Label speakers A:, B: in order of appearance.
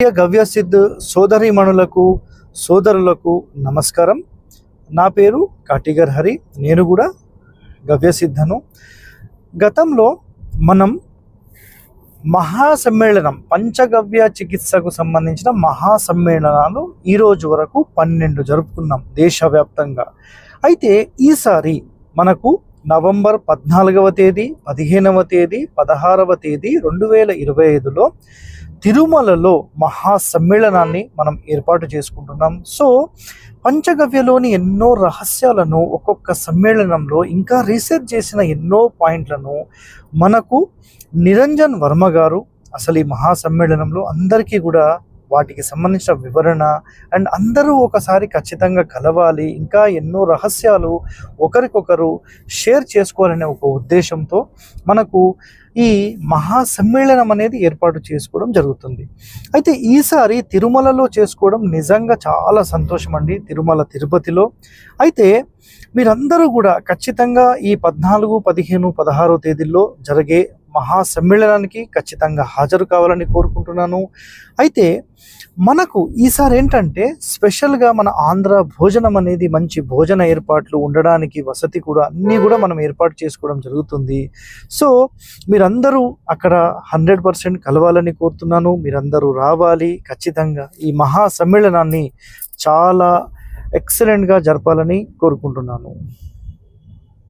A: ప్రియ గవ్యసిద్ధ్ సోదరిమణులకు సోదరులకు నమస్కారం. నా పేరు కాటిగర్ హరి. నేను కూడా గవ్యసిద్ధను. గతంలో మనం మహాసమ్మేళనం పంచగవ్య చికిత్సకు సంబంధించిన మహాసమ్మేళనాలు ఈరోజు వరకు పన్నెండు జరుపుకున్నాం దేశవ్యాప్తంగా. అయితే ఈసారి మనకు నవంబర్ పద్నాలుగవ తేదీ పదిహేనవ తేదీ పదహారవ తేదీ రెండు వేల ఇరవై ఐదులో తిరుమలలో మహాసమ్మేళనాన్ని మనం ఏర్పాటు చేసుకుంటున్నాం. సో పంచగవ్యలోని ఎన్నో రహస్యాలను ఒక్కొక్క సమ్మేళనంలో ఇంకా రీసెర్చ్ చేసిన ఎన్నో పాయింట్లను మనకు నిరంజన్ వర్మ గారు అసలు ఈ మహాసమ్మేళనంలో అందరికీ కూడా వాటికి సంబంధించిన వివరణ. అండ్ అందరూ ఒకసారి ఖచ్చితంగా కలవాలి. ఇంకా ఎన్నో రహస్యాలు ఒకరికొకరు షేర్ చేసుకోవాలనే ఒక ఉద్దేశంతో మనకు ఈ మహాసమ్మేళనం అనేది ఏర్పాటు చేసుకోవడం జరుగుతుంది. అయితే ఈసారి తిరుమలలో చేసుకోవడం నిజంగా చాలా సంతోషం అండి తిరుమల తిరుపతిలో. అయితే మీరందరూ కూడా ఖచ్చితంగా ఈ పద్నాలుగు పదిహేను పదహారో తేదీల్లో జరిగే మహాసమ్మేళనానికి ఖచ్చితంగా హాజరు కావాలని కోరుకుంటున్నాను. అయితే మనకు ఈసారి ఏంటంటే స్పెషల్గా మన ఆంధ్ర భోజనం అనేది మంచి భోజన ఏర్పాట్లు ఉండడానికి వసతి కూడా అన్నీ కూడా మనం ఏర్పాటు చేసుకోవడం జరుగుతుంది. సో మీరందరూ అక్కడ హండ్రెడ్ పర్సెంట్ కలవాలని కోరుతున్నాను. మీరందరూ రావాలి. ఖచ్చితంగా ఈ మహా సమ్మేళనాన్ని చాలా ఎక్సలెంట్గా జరపాలని కోరుకుంటున్నాను.